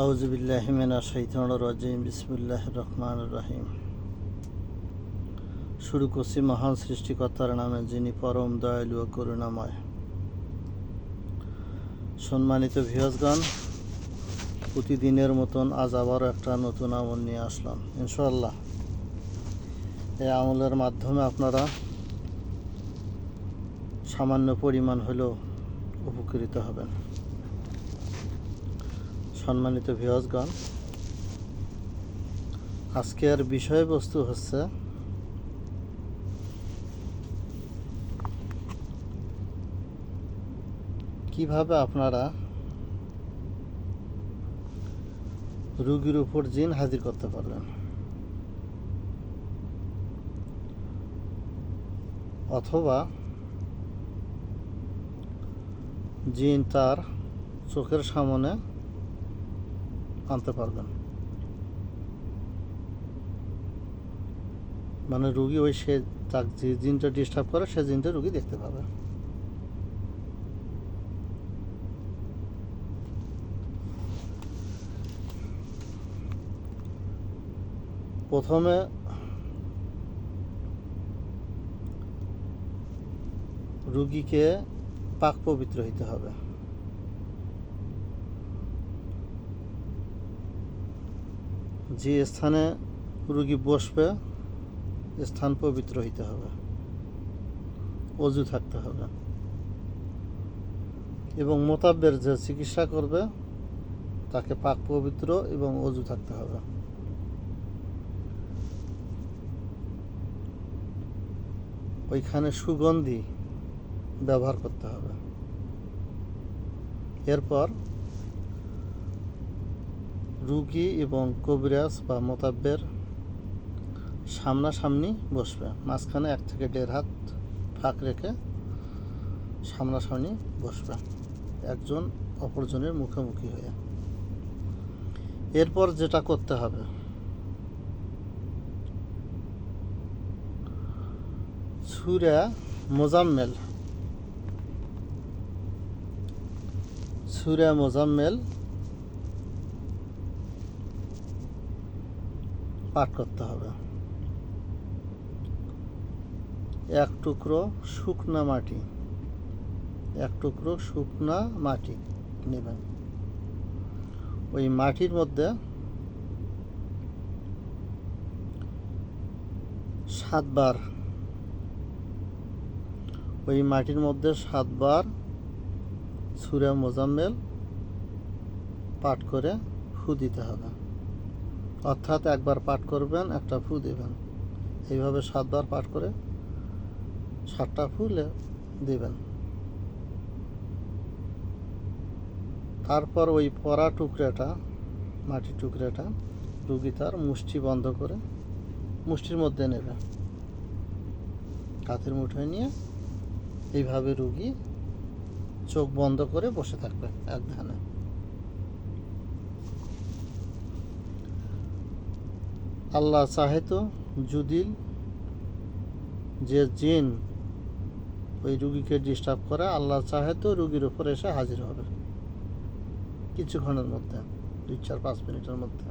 আউজবিল্লাহিমিনা শৈতান রাজিম বিসমুল্লাহ রহমান রাহিম। শুরু করছি মহান সৃষ্টিকর্তার নামে, যিনি পরম দয়ালু ও করুণাময়। সম্মানিত ভিয়সগণ প্রতিদিনের মতন আজ আবারও একটা নতুন আমল নিয়ে আসলাম ইনশাল্লাহ এই আমলের মাধ্যমে আপনারা সামান্য পরিমাণ হলেও উপকৃত হবেন। সম্মানিত ভিওজগণ আজকের বিষয়বস্তু হচ্ছে কীভাবে আপনারা রুগীর উপর জিন হাজির করতে পারবেন। অথবা জিন তার চোখের সামনে আনতে পারবেন। মানে রুগী ওই সে তার যে জিনটা ডিস্টার্ব করে, সে জিনটা রুগী দেখতে পাবে। প্রথমে রুগীকে পাক পবিত্র হইতে হবে। যে স্থানে রুগী বসবে স্থান পবিত্র হইতে হবে। অজু থাকতে হবে। এবং মোতাবের যে চিকিৎসা করবে, তাকে পাক পবিত্র এবং অজু থাকতে হবে। ওইখানে সুগন্ধি ব্যবহার করতে হবে। এরপর রুগী এবং কবিরাজ বা মোতাব্বের সামনাসামনি বসবে। মাঝখানে এক থেকে দেড় হাত ফাঁক রেখে সামনাসামনি বসবে। একজন অপরজনের মুখোমুখি হয়ে। এরপর যেটা করতে হবে সুরা মোজাম্মেল সুরা মোজাম্মেল পাঠ করতে হবে। এক টুকরো শুকনা মাটি। এক টুকরো শুকনা মাটি নেবেন। ওই মাটির মধ্যে সাতবার, ওই মাটির মধ্যে সাতবার সুরে মোজাম্মেল পাঠ করে ফু দিতে হবে। অর্থাৎ একবার পাঠ করবেন, একটা ফু দেবেন। এইভাবে সাতবার পাঠ করে সাতটা ফুলে দেবেন। তারপর ওই পরা টুকরাটা মাটির টুকরাটা রুগী তার মুষ্টি বন্ধ করে মুষ্টির মধ্যে নেবে। কাঁথের মুঠোয় নিয়ে এইভাবে রুগী চোখ বন্ধ করে বসে থাকবে এক ধানে আল্লাহ চাহে তো যদি যে জিন ওই রুগীকে ডিস্টার্ব করে, আল্লাহ চাহে তো রুগীর উপর এসে হাজির হবে। কিছুক্ষণের মধ্যে, দুই, চার, পাঁচ মিনিটের মধ্যে।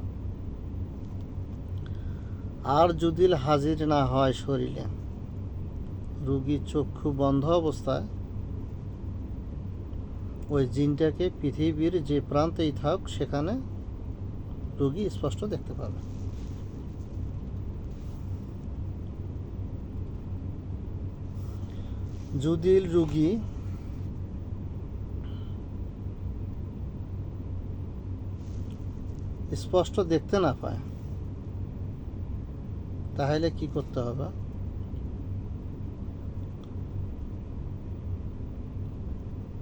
আর যদি হাজির না হয় শরীরে রুগীর চক্ষু বন্ধ অবস্থায়, ওই জিনটাকে পৃথিবীর যে প্রান্তেই থাক সেখানে রুগী স্পষ্ট দেখতে পাবে। যদি রুগী স্পষ্ট দেখতে না পায়, তাহলে কি করতে হবে?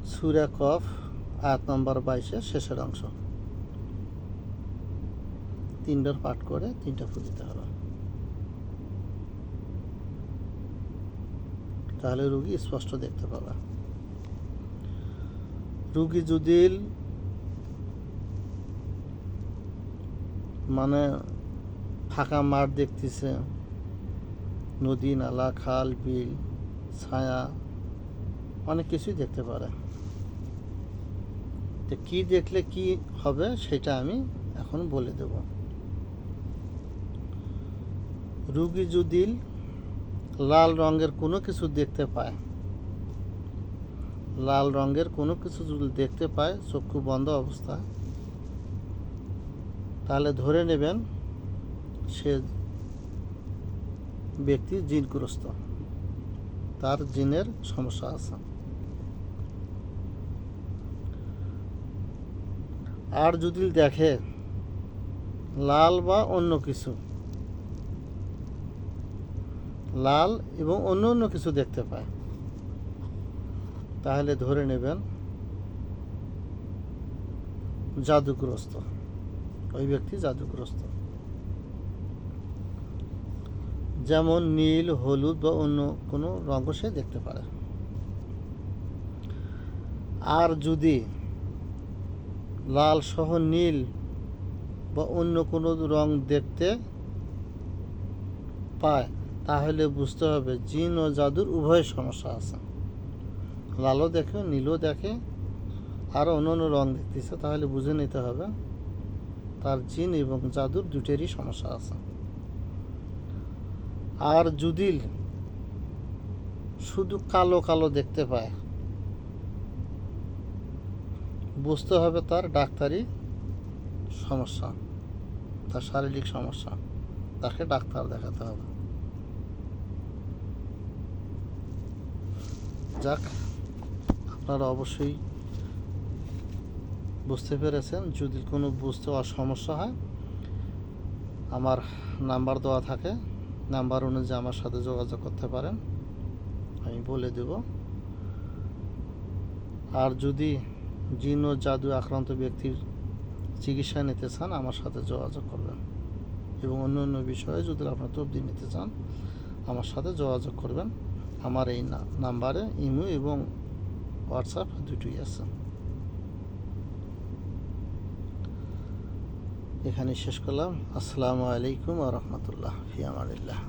সুরা কফ, আয়াত নম্বর বাইশের শেষের অংশ। তিনটার পাঠ করে তিনটা ফু দিতে হবে। তাহলে রুগী স্পষ্ট দেখতে পাবে। রুগী যদি মানে ফাঁকা মাঠ দেখতেছে, নদী, নালা, খাল, বিল, ছায়া, অনেক কিছুই দেখতে পারে। তো কি দেখলে কি হবে সেটা আমি এখন বলে দেব। রুগী যদি লাল রঙের কোনো কিছু দেখতে পায়। লাল রঙের কোনো কিছু যদি দেখতে পায়, চক্ষু বন্ধ অবস্থায় তাহলে ধরে নেবেন সে ব্যক্তি জিনগ্রস্ত। তার জিনের সমস্যা আছে। আর যদি দেখে লাল বা অন্য কিছু লাল এবং অন্য অন্য কিছু দেখতে পায়। তাহলে ধরে নেবেন, জাদুগ্রস্ত। ওই ব্যক্তি জাদুগ্রস্ত। যেমন নীল, হলুদ বা অন্য কোনো রঙ সে দেখতে পারে। আর যদি লাল সহ নীল বা অন্য কোনো রং দেখতে পায় তাহলে বুঝতে হবে জিন ও জাদুর উভয় সমস্যা আছে। লালও দেখে, নীলও দেখে আরও অন্য অন্য রং দেখতেছে, তাহলে বুঝে নিতে হবে তার জিন এবং জাদুর দুটেরই সমস্যা আছে। আর যদি শুধু কালো কালো দেখতে পায়, বুঝতে হবে তার ডাক্তারি সমস্যা, তার শারীরিক সমস্যা, তাকে ডাক্তার দেখাতে হবে। যাক, আপনারা অবশ্যই বুঝতে পেরেছেন। যদি কোনো বুঝতে সমস্যা হয়, আমার নাম্বার দেওয়া থাকে। নাম্বার অনুযায়ী আমার সাথে যোগাযোগ করতে পারেন। আমি বলে দেব। আর যদি ও জাদু আক্রান্ত ব্যক্তির চিকিৎসা নিতে চান, আমার সাথে যোগাযোগ করবেন। এবং অন্য অন্য বিষয়ে যদি আপনার তবদি নিতে চান, আমার সাথে যোগাযোগ করবেন। আমার এই নাম্বারে ইমো এবং হোয়াটসঅ্যাপ দুটোই আছে। এখানে শেষ করলাম। আসসালামু আলাইকুম আ রহমতুল্লাহ ফিয়ামালিল্লাহ